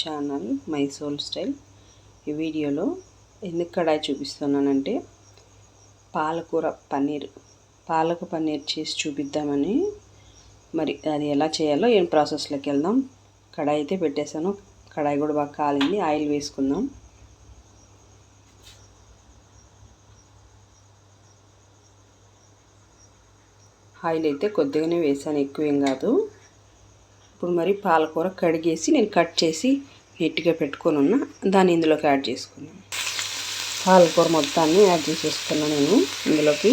Channel my soul style. ఈ వీడియోలో ఎందుకు కడాయి చూపిస్తున్నానంటే పాలకూర పన్నీర్ పాలక పన్నీర్ చేసి చూపిద్దామని. మరి అది ఎలా చేయాలో ఏం ప్రాసెస్లోకి వెళ్దాం. కడాయి అయితే పెట్టేశాను. కడాయి కూడా బాగా కాలింది. ఆయిల్ వేసుకుందాం. ఆయిల్ అయితే కొద్దిగానే వేసాను ఎక్కువేం కాదు. ఇప్పుడు మరి పాలకూర కడిగేసి నేను కట్ చేసి నీట్గా పెట్టుకొని ఉన్నా. దాన్ని ఇందులోకి యాడ్ చేసుకున్నాను పాలకూర మొత్తాన్ని యాడ్ చేసేసుకున్నాను నేను ఇందులోకి.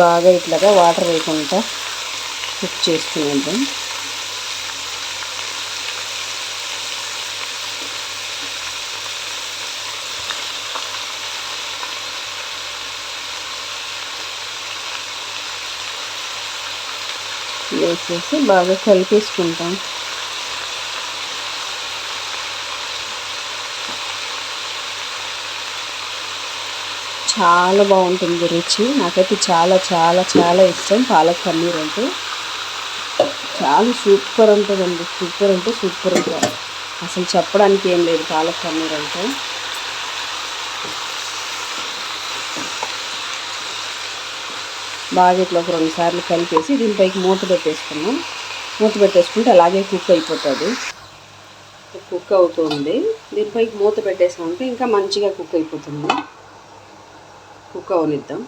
బాగా ఇట్లాగా వాటర్ వేయకుండా కుక్ చేసుకునేద్దాం. వేసేసి బాగా కలిపేసుకుంటాం. చాలా బాగుంటుంది రుచి. నాకైతే చాలా చాలా చాలా ఇష్టం పాలక్ పన్నీర్ అంటే. చాలా సూపర్ ఉంటుందండి. సూపర్ అంటే సూపర్ ఉంటుంది. అసలు చెప్పడానికి ఏం లేదు పాలక్ పన్నీర్ అంటే. బాగా ఇట్లా ఒక రెండు సార్లు కలిపేసి దీనిపైకి మూత పెట్టేసుకున్నాం. మూత పెట్టేసుకుంటే అలాగే కుక్ అయిపోతుంది. కుక్ అవుతుంది. దీనిపైకి మూత పెట్టేసామంటే ఇంకా మంచిగా కుక్ అయిపోతుంది. కుక్ అవనిద్దాం.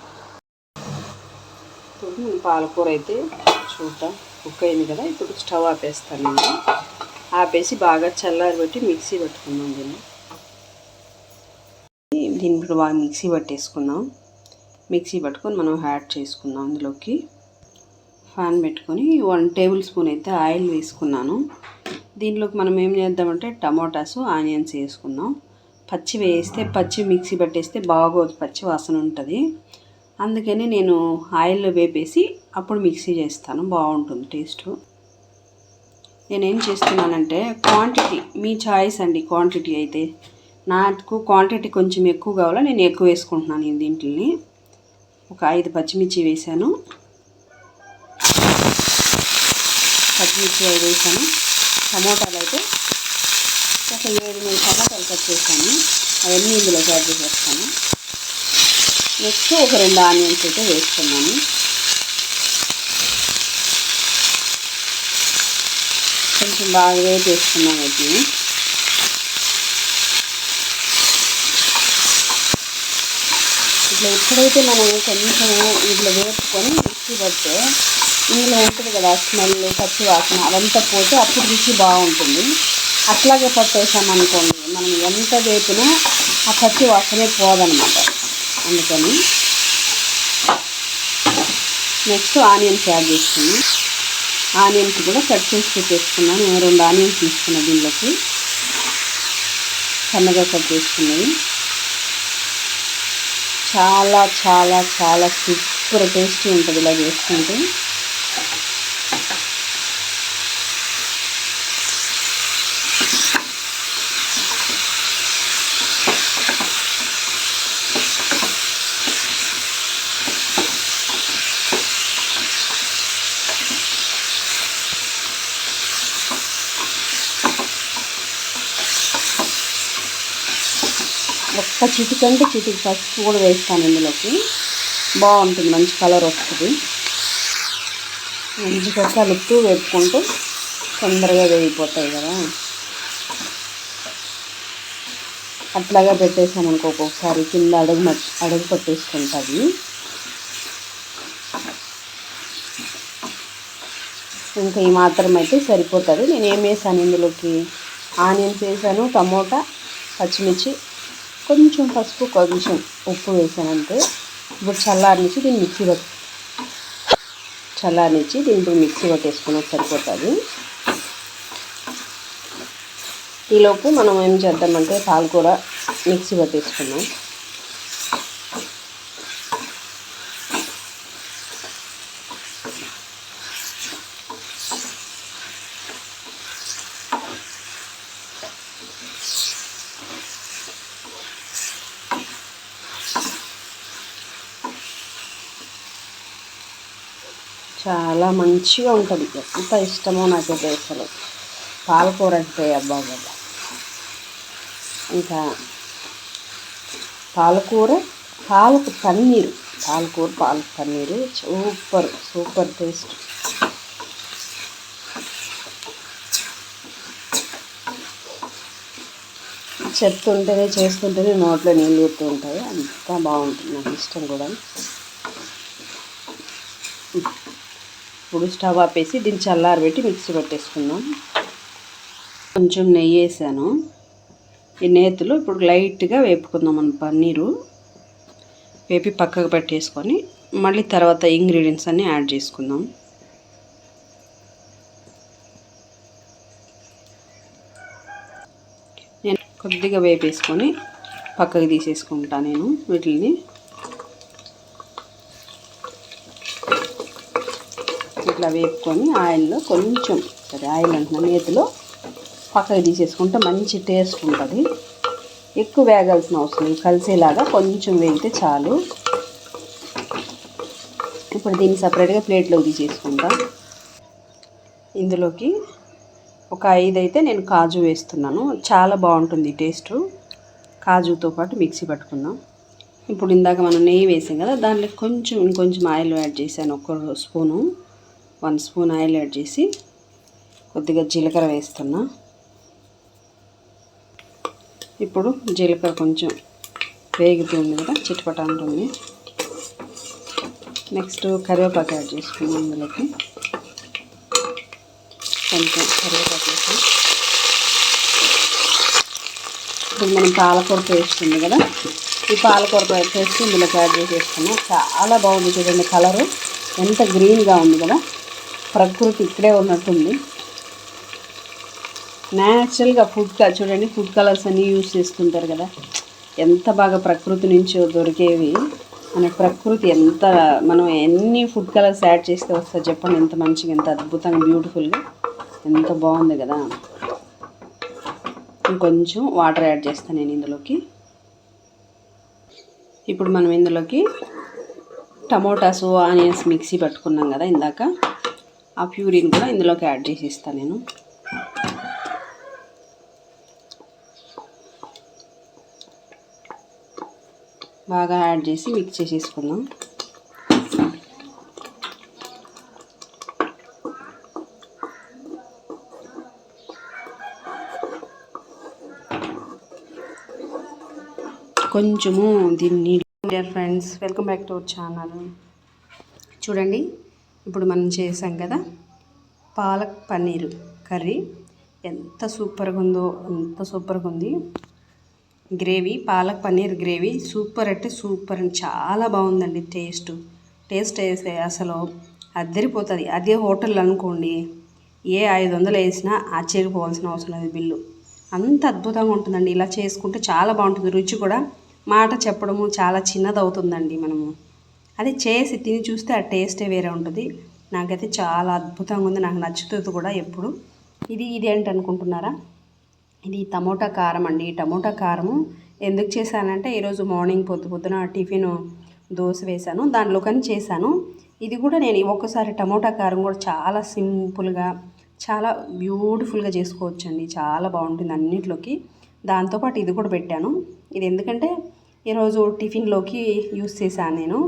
ఇప్పుడు పాలకూర అయితే చూద్దాం. కుక్ అయింది కదా ఇప్పుడు స్టవ్ ఆపేస్తాను నేను. ఆపేసి బాగా చల్లారి పెట్టి మిక్సీ పెట్టుకుందాం దీన్ని. దీన్ని ఇప్పుడు బాగా మిక్సీ పట్టేసుకుందాం. మిక్సీ పట్టుకొని మనం యాడ్ చేసుకుందాం అందులోకి ఫ్యాన్ పెట్టుకొని వన్ టేబుల్ స్పూన్ అయితే ఆయిల్ వేసుకున్నాను. దీనిలోకి మనం ఏం చేద్దామంటే టమోటాస్ ఆనియన్స్ వేసుకుందాం. పచ్చి వేస్తే పచ్చి మిక్సీ పట్టేస్తే బాగోదు పచ్చి వాసన ఉంటుంది. అందుకని నేను ఆయిల్లో వేపేసి అప్పుడు మిక్సీ చేస్తాను. బాగుంటుంది టేస్ట్. నేనేం చేస్తున్నానంటే క్వాంటిటీ మీ చాయిస్ అండి క్వాంటిటీ అయితే. నాకు క్వాంటిటీ కొంచెం ఎక్కువ కావాలా నేను ఎక్కువ వేసుకుంటున్నాను ఈ దీంట్ని ఒక ఐదు పచ్చిమిర్చి వేసాను. పచ్చిమిర్చి ఐదు వేసాను. టమోటాలు అయితే ఒక ఏడు మూడు టమాటాలు కట్ చేశాను అవన్నీ ఇందులో యాడ్ చేసేస్తాను. నెక్స్ట్ ఒక రెండు ఆనియన్స్ అయితే వేసుకున్నాను కొంచెం బాగా వేడి చేసుకున్నాను వీటిని ఇట్లా ఎప్పుడైతే మనం కొంచెం ఇట్లా వేపుకొని మిక్సీ పడితే ఇందులో ఉంటుంది కదా స్మెల్ పచ్చి వాసన అదంతా పోతే అప్పుడు రుచి బాగుంటుంది. అట్లాగే పట్టేసామనుకోండి మనం ఎంత వేపినా ఆ పచ్చి వాసనే పోదనమాట అందుకని నెక్స్ట్ ఆనియన్స్ యాడ్ చేసుకున్నాం. ఆనియన్స్ కూడా కట్ చేసి పెట్టేసుకున్నాను. నేను రెండు ఆనియన్స్ తీసుకున్నాను దీనిలోకి. సన్నగా కట్ చేసుకున్నాయి. చాలా చాలా చాలా సూపర్ టేస్టీ ఉంటుంది ఇలా చేసుకుంటే. ఒక్క చిటికంటే చిటికి పసుపు కూడా వేస్తాను ఇందులోకి. బాగుంటుంది మంచి కలర్ వస్తుంది. మంచిగా కలుపుతూ వేపుకుంటూ తొందరగా వేగిపోతాయి కదా. అట్లాగా పెట్టేసామనుకో ఒక్కొక్కసారి కింద అడుగు అడుగు పట్టేసుకుంటుంది. ఇంకా ఈ మాత్రం అయితే సరిపోతుంది. నేను ఏం వేసాను ఇందులోకి? ఆనియన్స్ వేసాను టమోటా పచ్చిమిర్చి కొంచెం పసుపు కొంచెం ఉప్పు వేసాను ఇప్పుడు చల్లారనిచ్చి దీన్ని మిక్సీ పట్టు చల్లారనిచ్చి దీంట్లో మిక్సీ పట్టేసుకున్నది సరిపోతుంది. ఈలోపు మనం ఏం చేద్దామంటే పాలకూర మిక్సీ పట్టేసుకున్నాం చాలా మంచిగా ఉంటుంది. ఎంత ఇష్టమో నాకైతే అసలు. పాలకూర అంటే అబ్బా బాబా ఇంకా పాలకూర పాలకు పన్నీరు. పాలకూర పాలకు పన్నీరు సూపర్ సూపర్ టేస్ట్. చెప్తుంటేనే చేస్తుంటేనే నోట్లో నీళ్ళు ఎత్తు ఉంటాయి. అంతా బాగుంటుంది. నాకు ఇష్టం కూడా. ఇప్పుడు స్టవ్ ఆపేసి దీన్ని చల్లారబెట్టి మిక్సీ పెట్టేసుకుందాం. కొంచెం నెయ్యి వేసాను. ఈ నేతులు ఇప్పుడు లైట్గా వేపుకుందాం మన పన్నీరు. వేపి పక్కకు పెట్టేసుకొని మళ్ళీ తర్వాత ఇంగ్రీడియంట్స్ అన్నీ యాడ్ చేసుకుందాం. నేను కొద్దిగా వేపేసుకొని పక్కకు తీసేసుకుంటా నేను వీటిని ఇట్లా వేపుకొని ఆయిల్లో కొంచెం సరే ఆయిల్ అంటున్నా నేతిలో పక్కకి తీసేసుకుంటే మంచి టేస్ట్ ఉంటుంది. ఎక్కువ వేగాల్సిన అవసరం కలిసేలాగా కొంచెం వేగితే చాలు. ఇప్పుడు దీన్ని సపరేట్గా ప్లేట్లోకి తీసేసుకుంటా ఇందులోకి ఒక ఐదు అయితే నేను కాజు వేస్తున్నాను. చాలా బాగుంటుంది టేస్ట్. కాజుతో పాటు మిక్సీ పట్టుకుందాం. ఇప్పుడు ఇందాక మనం నెయ్యి వేసాం కదా దాంట్లో కొంచెం ఇంకొంచెం ఆయిల్ యాడ్ చేశాను ఒక spoon. One spoon oil add చేసి కొద్దిగా జీలకర్ర వేస్తున్నా. ఇప్పుడు జీలకర్ర కొంచెం వేగుతుంది కదా చిటపట ఉంటుంది నెక్స్ట్ కరివేపాకు యాడ్ చేసుకున్నాం ఇందులోకి. కొంచెం కరివేపాకు వేసి. ఇప్పుడు మనం పాలకూర పేస్ట్ ఉంది కదా ఈ పాలకూర పేస్ట్ ఇందులోకి యాడ్ చేసేసుకున్నాం చాలా బాగుంది చూడండి కలరు. ఎంత గ్రీన్గా ఉంది కదా. ప్రకృతి ఇక్కడే ఉన్నట్టుంది. న్యాచురల్గా ఫుడ్ చూడండి ఫుడ్ కలర్స్ అన్నీ యూజ్ చేస్తుంటారు కదా. ఎంత బాగా ప్రకృతి నుంచి దొరికేవి. మన ప్రకృతి ఎంత మనం ఎన్ని ఫుడ్ కలర్స్ యాడ్ చేస్తే వస్తుంది చెప్పండి. ఎంత మంచిగా ఎంత అద్భుతంగా బ్యూటిఫుల్గా ఎంత బాగుంది కదా. ఇంకొంచెం వాటర్ యాడ్ చేస్తాను నేను ఇందులోకి. ఇప్పుడు మనం ఇందులోకి టమోటాసు ఆనియన్స్ మిక్సీ పట్టుకున్నాం కదా ఇందాక. ఆ ప్యూరిన్ కూడా ఇందులోకి యాడ్ చేసి ఇస్తాను నేను. బాగా యాడ్ చేసి మిక్స్ చేసేసుకుందాం. కొంచెము దీన్ని dear friends welcome back to our channel. చూడండి. ఇప్పుడు మనం చేసాం కదా. పాలక్ పన్నీర్ కర్రీ. ఎంత సూపర్గా ఉందో ఎంత సూపర్గా ఉంది gravy palak paneer gravy. Super అంటే సూపర్ అండి. చాలా బాగుందండి టేస్ట్. టేస్ట్ వేస్తే అసలు అద్దరిపోతుంది అదే హోటల్ అనుకోండి ఏ ఐదు వందలు వేసినా ఆశ్చర్యపోవాల్సిన అవసరం లేదు బిల్లు. అంత అద్భుతంగా ఉంటుందండి. ఇలా చేసుకుంటే చాలా బాగుంటుంది. రుచి కూడా మాట చెప్పడము చాలా చిన్నది అవుతుందండి మనము. అది చేసి తిని చూస్తే ఆ టేస్టే వేరే ఉంటుంది. నాకైతే చాలా అద్భుతంగా ఉంది. నాకు నచ్చుతుంది కూడా ఎప్పుడు. ఇది ఇది ఏంటి అనుకుంటున్నారా? ఇది టమోటా కారం అండి. టమోటా కారము ఎందుకు చేశానంటే ఈరోజు మార్నింగ్ పొద్దు పొద్దున టిఫిన్ దోశ వేశాను. దానిలో కానీ చేశాను. ఇది కూడా నేను ఒక్కసారి టమోటా కారం కూడా చాలా సింపుల్గా చాలా బ్యూటిఫుల్గా చేసుకోవచ్చు అండి చాలా బాగుంటుంది అన్నింటిలోకి. దాంతోపాటు ఇది కూడా పెట్టాను. ఇది ఎందుకంటే ఈరోజు టిఫిన్లోకి యూస్ చేశాను నేను.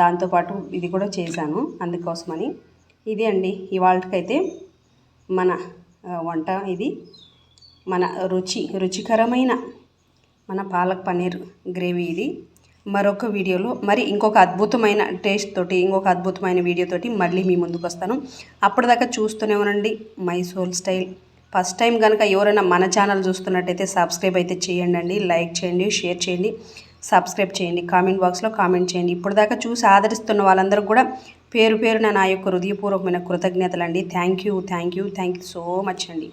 దాంతోపాటు ఇది కూడా చేశాను అందుకోసమని. ఇది అండి ఇవాళకైతే మన వంట ఇది. మన రుచి రుచికరమైన మన పాలక్ పన్నీర్ గ్రేవీ ఇది. మరొక వీడియోలో మరి ఇంకొక అద్భుతమైన టేస్ట్ తోటి ఇంకొక అద్భుతమైన వీడియోతోటి మళ్ళీ మీ ముందుకు వస్తాను. అప్పటిదాకా చూస్తూనే ఉండండి మైసోల్ స్టైల్. ఫస్ట్ టైం కనుక ఎవరైనా మన ఛానల్ చూస్తున్నట్టయితే సబ్స్క్రైబ్ అయితే చేయండి లైక్ చేయండి షేర్ చేయండి. సబ్స్క్రైబ్ చేయండి కామెంట్ బాక్స్లో కామెంట్ చేయండి. ఇప్పటిదాకా చూసి ఆదరిస్తున్న వాళ్ళందరూ కూడా పేరు పేరున నా యొక్క హృదయపూర్వకమైన కృతజ్ఞతలు అండి thank you thank you thank you so much అండి.